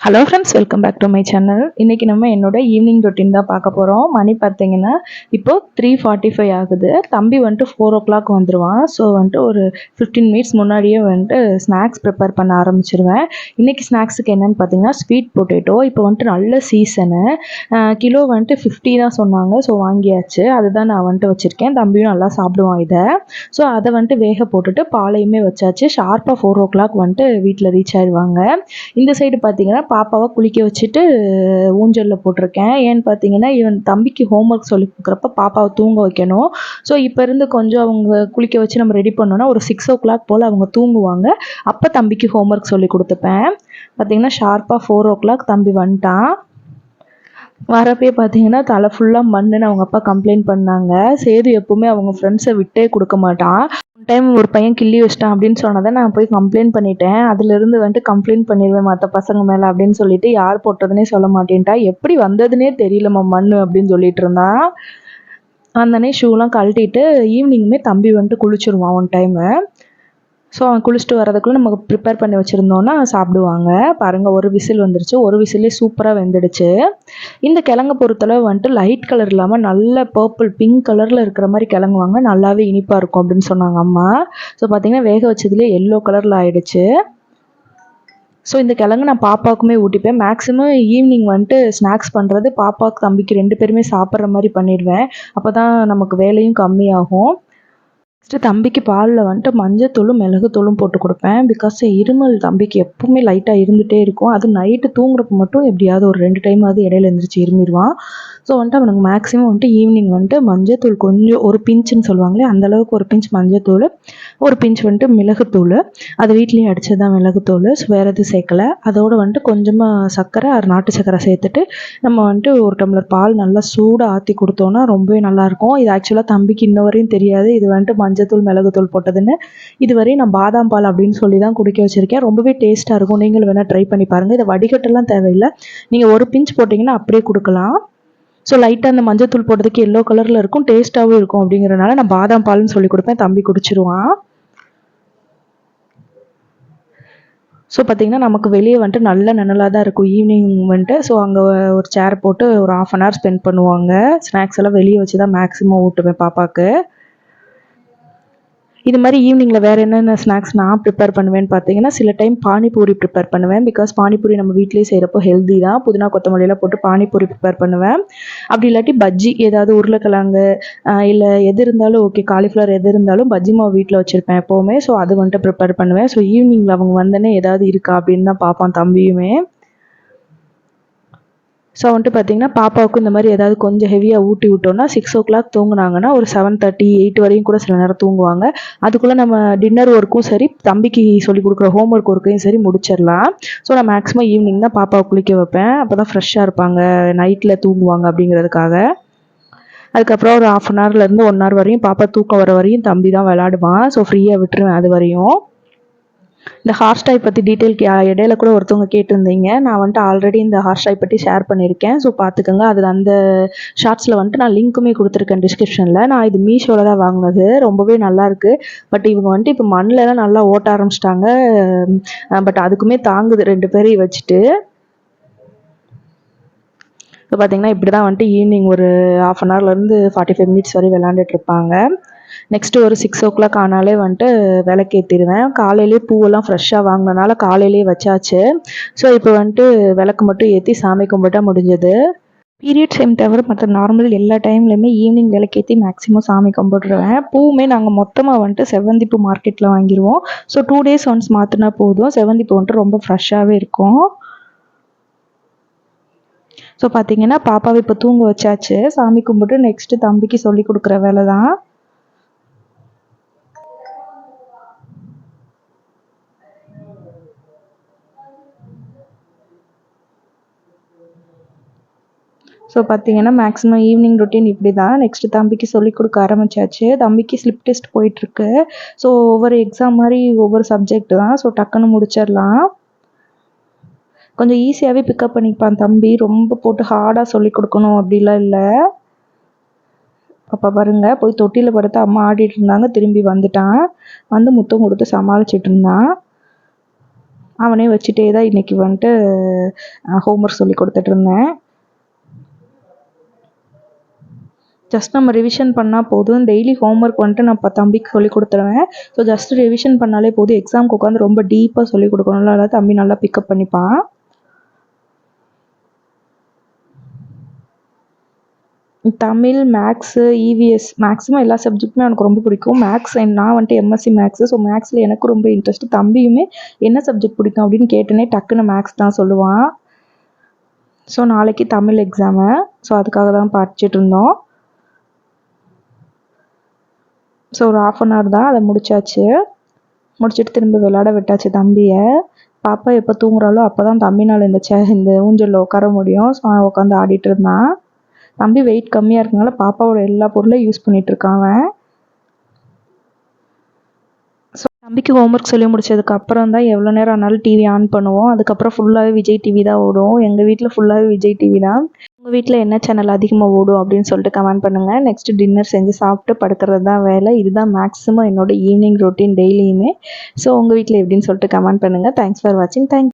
Hello friends welcome back to my channel இன்றைக்கி நம்ம என்னோட ஈவினிங் ரொட்டீன் தான் பார்க்க போகிறோம் மணி பார்த்தீங்கன்னா இப்போது த்ரீ ஃபார்ட்டி ஃபைவ் ஆகுது. தம்பி வந்துட்டு ஃபோர் ஓ கிளாக் வந்துடுவான் ஸோ வந்துட்டு ஒரு ஃபிஃப்டீன் மினிட்ஸ் முன்னாடியே வந்துட்டு ஸ்நாக்ஸ் ப்ரிப்பேர் பண்ண ஆரம்பிச்சிருவேன். இன்றைக்கி ஸ்நாக்ஸுக்கு என்னென்னு பார்த்தீங்கன்னா ஸ்வீட் பொட்டேட்டோ இப்போ வந்துட்டு நல்ல சீசனு கிலோ வந்துட்டு ஃபிஃப்டி தான் சொன்னாங்க. ஸோ வாங்கியாச்சு. அதுதான் நான் வந்துட்டு வச்சுருக்கேன். தம்பியும் நல்லா சாப்பிடுவான் இதை. ஸோ அதை வந்துட்டு வேக போட்டுட்டு பாலையுமே வச்சாச்சு. ஷார்ப்பாக ஃபோர் ஓ கிளாக் வந்துட்டு வீட்டில் ரீச் ஆயிடுவாங்க இந்த சைடு பார்த்தீங்கன்னா பாப்பாவை குளிக்க வச்சுட்டு ஊஞ்சலில் போட்டிருக்கேன். ஏன்னு பார்த்தீங்கன்னா இவன் தம்பிக்கு ஹோம்ஒர்க் சொல்லி கொடுக்குறப்ப பாப்பாவை தூங்க வைக்கணும். ஸோ இப்போ இருந்து கொஞ்சம் அவங்க குளிக்க வச்சு நம்ம ரெடி பண்ணோன்னா ஒரு சிக்ஸ் ஓ கிளாக் போல் அவங்க தூங்குவாங்க. அப்போ தம்பிக்கு ஹோம்ஒர்க் சொல்லி கொடுத்துப்பேன். பார்த்தீங்கன்னா ஷார்ப்பாக ஃபோர் ஓ கிளாக் தம்பி வந்துட்டான். வரப்பே பார்த்தீங்கன்னா தலை ஃபுல்லாக மண்ணுன்னு அவங்க அப்பா கம்ப்ளைண்ட் பண்ணாங்க. சேது எப்போவுமே அவங்க ஃப்ரெண்ட்ஸை விட்டே கொடுக்க மாட்டான். டைம் ஒரு பையன் கிள்ளி வச்சிட்டான் அப்படின்னு சொன்னதை நான் போய் கம்ப்ளைண்ட் பண்ணிட்டேன். அதுலேருந்து வந்துட்டு கம்ப்ளைண்ட் பண்ணிடுவேன் மற்ற பசங்க மேலே அப்படின்னு சொல்லிட்டு யார் போட்டதுன்னே சொல்ல மாட்டேன்ட்டா. எப்படி வந்ததுன்னே தெரியலம்மா மண் அப்படின்னு சொல்லிட்டு இருந்தான் அந்தனே ஷூலாம் கழட்டிட்டு ஈவினிங்குமே தம்பி வந்துட்டு குளிச்சிருவான் ஒன் டைமு ஸோ அவன் குளிச்சுட்டு வரதுக்குள்ளே நம்ம ப்ரிப்பேர் பண்ணி வச்சுருந்தோன்னா சாப்பிடுவாங்க. பாருங்கள் ஒரு விசில் வந்துருச்சு. ஒரு விசிலே சூப்பராக வெந்துடுச்சு. இந்த கிழங்க பொறுத்தளவு வந்துட்டு லைட் கலர் இல்லாமல் நல்ல பர்பிள் பிங்க் கலரில் இருக்கிற மாதிரி கிழங்கு வாங்க நல்லாவே இனிப்பாக இருக்கும் அப்படின்னு சொன்னாங்க அம்மா. ஸோ பார்த்தீங்கன்னா வேக வச்சதுலேயே எல்லோ கலரில் ஆயிடுச்சு. ஸோ இந்த கிழங்கு நான் பாப்பாவுக்குமே ஊட்டிப்பேன். மேக்ஸிமம் ஈவினிங் வந்துட்டு ஸ்நாக்ஸ் பண்ணுறது பாப்பாவுக்கு தம்பிக்கு ரெண்டு பேருமே சாப்பிட்ற மாதிரி பண்ணிடுவேன். அப்போ தான் நமக்கு வேலையும் கம்மியாகும். ஃபஸ்ட்டு தம்பிக்கு பாலில் வந்துட்டு மஞ்சத்தூளும் மிளகுத்தூளும் போட்டு கொடுப்பேன். பிகாஸ் இருமல் தம்பிக்கு எப்பவுமே லைட்டாக இருந்துகிட்டே இருக்கும். அது நைட்டு தூங்குறப்ப மட்டும் எப்படியாவது ஒரு ரெண்டு டைமாவது இடையில எழுந்திரிச்சு இருமிடுவான் ஸோ வந்துட்டு அவனுக்கு மேக்ஸிமம் வந்துட்டு ஈவினிங் வந்துட்டு மஞ்சத்தூள் கொஞ்சம் ஒரு பிஞ்சுன்னு சொல்லுவாங்களே அந்தளவுக்கு ஒரு பிஞ்ச் மஞ்சத்தூள் ஒரு பிஞ்ச் வந்துட்டு மிளகுத்தூள். அது வீட்லேயே அடித்தது தான் மிளகுத்தூள். ஸோ வேறு எதுவும் சேர்க்கல. அதோடு வந்துட்டு கொஞ்சமாக சர்க்கரை அது நாட்டு சர்க்கரை சேர்த்துட்டு நம்ம வந்துட்டு ஒரு டம்ளர் பால் நல்லா சூடாக ஆற்றி கொடுத்தோன்னா ரொம்பவே நல்லாயிருக்கும். இது ஆக்சுவலாக தம்பிக்கு இன்ன வரையும் தெரியாது. இது வந்துட்டு மஞ்சத்தூள் மிளகுத்தூள் போட்டதுன்னு. இதுவரையும் நான் பாதாம் பால் அப்படின்னு சொல்லி தான் குடிக்க வச்சுருக்கேன். ரொம்பவே டேஸ்ட்டாக இருக்கும். நீங்களும் வேணால் ட்ரை பண்ணி பாருங்கள் இதை வடிகட்டெல்லாம் தேவையில்லை. நீங்கள் ஒரு பிஞ்ச் போட்டிங்கன்னா அப்படியே கொடுக்கலாம். ஸோ லைட்டாக அந்த மஞ்சத்தூள் போட்டதுக்கு எல்லோ கலரில் இருக்கும் டேஸ்ட்டாகவும் இருக்கும் அப்படிங்கிறனால நான் பாதாம் பால்னு சொல்லி கொடுப்பேன் தம்பி குடிச்சிருவான். ஸோ பார்த்திங்கன்னா நமக்கு வெளியே வந்துட்டு நல்ல நிழலாக தான் இருக்கும் ஈவினிங் வந்துட்டு. ஸோ அங்கே ஒரு சேர் போட்டு ஒரு ஆஃப் அன் ஹவர் ஸ்பெண்ட் பண்ணுவாங்க. ஸ்நாக்ஸ் எல்லாம் வெளியே வச்சு தான் மேக்ஸிமம் ஊட்டுவேன் பாப்பாவுக்கு இது மாதிரி ஈவினிங்கில் வேறு என்னென்ன ஸ்நாக்ஸ் நான் ப்ரிப்பேர் பண்ணுவேன்னு பார்த்தீங்கன்னா சில டைம் பானிபூரி ப்ரிப்பேர் பண்ணுவேன். பிகாஸ் பானிபூரி நம்ம வீட்லேயே செய்கிறப்போ ஹெல்தி தான். புதினா கொத்தமல்லியெல்லாம் போட்டு பானிபூரி ப்ரிப்பேர் பண்ணுவேன். அப்படி இல்லாட்டி பஜ்ஜி ஏதாவது உருளைக்கிழங்கு இல்லை எது இருந்தாலும் ஓகே காலிஃப்ளவர் எது இருந்தாலும் பஜ்ஜி மாவு வீட்டில் வச்சுருப்பேன் எப்போவுமே. ஸோ அது வந்துட்டு ப்ரிப்பேர் பண்ணுவேன். ஸோ ஈவினிங்கில் அவங்க வந்தோடனே ஏதாவது இருக்கா அப்படின்னு தான் பார்ப்பான் தம்பியுமே. ஸோ வந்துட்டு பார்த்தீங்கன்னா பாப்பாவுக்கு இந்த மாதிரி ஏதாவது கொஞ்சம் ஹெவியாக ஊட்டி விட்டோம்னா சிக்ஸ் ஓ கிளாக் தூங்குனாங்கன்னா ஒரு செவன் தேர்ட்டி எயிட் வரையும் கூட சில நேரம் தூங்குவாங்க. அதுக்குள்ளே நம்ம டின்னர் ஒர்க்கும் சரி தம்பிக்கு சொல்லி கொடுக்குற ஹோம் ஒர்க் ஒர்க்கையும் சரி முடிச்சிடலாம். ஸோ நான் மேக்ஸிமம் ஈவினிங் தான் பாப்பாவை குளிக்க வைப்பேன். அப்போ தான் ஃப்ரெஷ்ஷாக இருப்பாங்க நைட்டில் தூங்குவாங்க அப்படிங்கிறதுக்காக. அதுக்கப்புறம் ஒரு ஆஃப் அன் ஹவர்லேருந்து ஒன் ஹவர் வரையும் பாப்பா தூக்கம் வர வரையும் தம்பி தான் விளாடுவான் ஸோ ஃப்ரீயாக விட்டுருவேன் அது வரையும். இந்த ஹார்ஸ் டைப் பற்றி டீட்டெயில் இடையில கூட ஒருத்தவங்க கேட்டிருந்தீங்க. நான் வந்துட்டு ஆல்ரெடி இந்த ஹார்ஸ் டைப் பற்றி ஷேர் பண்ணியிருக்கேன். ஸோ பார்த்துக்கோங்க. அது அந்த ஷார்ட்ஸில் வந்துட்டு நான் லிங்க்குமே கொடுத்துருக்கேன் டிஸ்கிரிப்ஷனில் நான் இது மீஷோவில் தான் வாங்கினது. ரொம்பவே நல்லாயிருக்கு பட் இவங்க வந்துட்டு இப்போ மண்ணிலலாம் நல்லா ஓட்ட ஆரம்பிச்சிட்டாங்க. பட் அதுக்குமே தாங்குது. ரெண்டு பேரையும் வச்சுட்டு. இப்போ பார்த்தீங்கன்னா இப்படி தான் வந்துட்டு ஈவினிங் ஒரு ஆஃப் அன் ஹவர்லேருந்து ஃபார்ட்டி ஃபைவ் மினிட்ஸ் வரை விளாண்டுட்டு இருப்பாங்க. நெக்ஸ்ட்டு ஒரு சிக்ஸ் ஓ கிளாக் ஆனாலே வந்துட்டு விளக்கேற்றிடுவேன் காலையிலேயே பூவெல்லாம் ஃப்ரெஷ்ஷாக வாங்கினனால காலையிலேயே வச்சாச்சு. ஸோ இப்போ வந்துட்டு விளக்கு மட்டும் ஏற்றி சாமி கும்பிட்டா முடிஞ்சது. பீரியட் டைம் தவிர மற்ற நார்மல் எல்லா டைம்லையுமே ஈவினிங் விளக்கேற்றி மேக்ஸிமம் சாமி கும்பிட்ருவேன் பூவுமே நாங்கள் மொத்தமாக வந்துட்டு செவ்வந்தி பூ மார்க்கெட்டில் வாங்கிடுவோம் ஸோ டூ டேஸ் ஒன்ஸ் மாற்றினா போதும். செவ்வந்தி வந்துட்டு ரொம்ப ஃப்ரெஷ்ஷாகவே இருக்கும். ஸோ பார்த்தீங்கன்னா பாப்பாவை இப்போ தூங்க வச்சாச்சு. சாமி கும்பிட்டு நெக்ஸ்ட்டு தம்பிக்கு சொல்லி கொடுக்குற வேலை தான் ஸோ பார்த்தீங்கன்னா மேக்ஸிமம் ஈவினிங் ரொட்டீன் இப்படி தான் நெக்ஸ்ட்டு தம்பிக்கு சொல்லிக் கொடுக்க ஆரம்பிச்சாச்சு. தம்பிக்கு ஸ்லிப் டெஸ்ட் போயிட்டுருக்கு. ஸோ ஒவ்வொரு எக்ஸாம் மாதிரி ஒவ்வொரு சப்ஜெக்ட் தான். ஸோ டக்குன்னு முடிச்சிடலாம். கொஞ்சம் ஈஸியாகவே பிக்கப் பண்ணிப்பான் தம்பி. ரொம்ப போட்டு ஹார்டாக சொல்லிக் கொடுக்கணும். அப்படிலாம் இல்லை. அப்போ பாருங்க போய் தொட்டியில் படுத்து அம்மா ஆடிட்டு இருந்தாங்க. திரும்பி வந்துட்டான். வந்து முத்தம் கொடுத்து சமாளிச்சிட்டு இருந்தான். அவனே வச்சுட்டே தான் இன்றைக்கி வந்துட்டு ஹோம்ஒர்க் சொல்லி கொடுத்துட்டு இருந்தேன் ஜஸ்ட் நம்ம ரிவிஷன் பண்ணால் போதும். டெய்லி ஹோம்ஒர்க் வந்துட்டு நான் இப்போ தம்பிக்கு சொல்லி கொடுத்துருவேன். ஸோ ஜஸ்ட் ரிவிஷன் பண்ணாலே போதும். எக்ஸாமுக்கு உட்காந்து ரொம்ப டீப்பாக சொல்லி கொடுக்கணும்ல. அதாவது தம்பி நல்லா பிக்கப் பண்ணிப்பான். தமிழ் மேக்ஸு இவிஎஸ் மேக்ஸிமம் எல்லா சப்ஜெக்ட்டுமே எனக்கு ரொம்ப பிடிக்கும். மேக்ஸ் நான் வந்துட்டு எம்எஸ்சி மேக்ஸு ஸோ மேக்ஸில் எனக்கு ரொம்ப இன்ட்ரெஸ்ட் தம்பியுமே என்ன சப்ஜெக்ட் பிடிக்கும் அப்படின்னு கேட்டேனே டக்குன்னு மேக்ஸ் தான் சொல்லுவான். ஸோ நாளைக்கு தமிழ் எக்ஸாமு ஸோ அதுக்காக தான் படிச்சுட்டு இருந்தோம். ஸோ ஒரு ஆஃப் அன் ஹவர் தான் அதை முடிச்சாச்சு. முடிச்சுட்டு திரும்ப விளாட விட்டாச்சு தம்பியை. பாப்பா எப்போ தூங்குறாளோ அப்போ தான் தம்பினால் இந்த சே இந்த ஊஞ்சலில் உட்கார முடியும். ஸோ அவன் உட்காந்து ஆடிட்டு இருந்தான். தம்பி வெயிட் கம்மியாக இருக்கனால பாப்பாவோட எல்லா பொருளையும் யூஸ் பண்ணிட்டு இருக்கான் ஸோ தம்பிக்கு ஹோம்ஒர்க் சொல்லி முடிச்சதுக்கு அப்புறம் தான் எவ்வளோ நேரம் ஆனாலும் டிவி ஆன் பண்ணுவோம். அதுக்கப்புறம் ஃபுல்லாகவே விஜய் டிவி தான் ஓடும். எங்கள் வீட்டில் ஃபுல்லாகவே விஜய் டிவி தான். உங்கள் வீட்டில் என்ன சேனல் அதிகமாக ஓடும் அப்படின்னு சொல்லிட்டு கமெண்ட் பண்ணுங்கள் நெக்ஸ்ட் டின்னர் செஞ்சு சாப்பிட்டு படுக்கிறது தான் வேலை. இதுதான் மேக்ஸிமம் என்னோட ஈவினிங் ரொட்டீன் டெய்லியுமே. ஸோ உங்கள் வீட்டில் எப்படின்னு சொல்லிட்டு கமெண்ட் பண்ணுங்கள் தேங்க்ஸ் ஃபார் வாட்சிங் தேங்க்